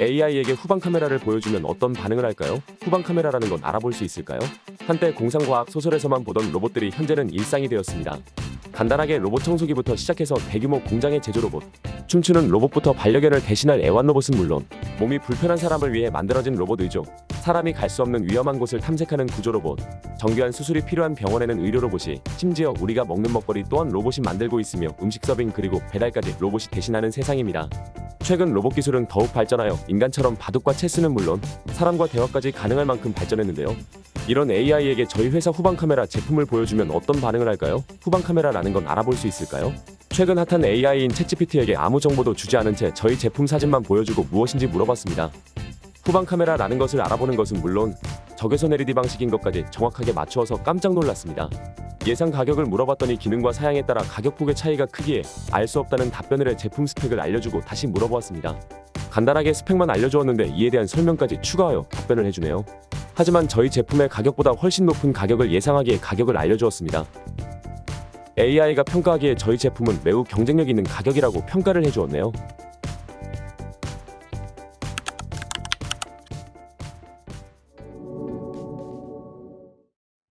AI에게 후방 카메라를 보여주면 어떤 반응을 할까요? 후방 카메라라는 건 알아볼 수 있을까요? 한때 공상과학 소설에서만 보던 로봇들이 현재는 일상이 되었습니다. 간단하게 로봇 청소기부터 시작해서 대규모 공장의 제조 로봇, 춤추는 로봇부터 반려견을 대신할 애완 로봇은 물론 몸이 불편한 사람을 위해 만들어진 로봇 의조, 사람이 갈 수 없는 위험한 곳을 탐색하는 구조 로봇, 정교한 수술이 필요한 병원에는 의료 로봇이, 심지어 우리가 먹는 먹거리 또한 로봇이 만들고 있으며 음식 서빙 그리고 배달까지 로봇이 대신하는 세상입니다. 최근 로봇 기술은 더욱 발전하여 인간처럼 바둑과 체스는 물론 사람과 대화까지 가능할 만큼 발전했는데요. 이런 AI에게 저희 회사 후방 카메라 제품을 보여주면 어떤 반응을 할까요? 후방 카메라라는 건 알아볼 수 있을까요? 최근 핫한 AI인 챗GPT에게 아무 정보도 주지 않은 채 저희 제품 사진만 보여주고 무엇인지 물어봤습니다. 후방 카메라라는 것을 알아보는 것은 물론 적외선 LED 방식인 것까지 정확하게 맞추어서 깜짝 놀랐습니다. 예상 가격을 물어봤더니 기능과 사양에 따라 가격 폭의 차이가 크기에 알 수 없다는 답변을 해 제품 스펙을 알려주고 다시 물어보았습니다. 간단하게 스펙만 알려주었는데 이에 대한 설명까지 추가하여 답변을 해주네요. 하지만 저희 제품의 가격보다 훨씬 높은 가격을 예상하기에 가격을 알려주었습니다. AI가 평가하기에 저희 제품은 매우 경쟁력 있는 가격이라고 평가를 해주었네요.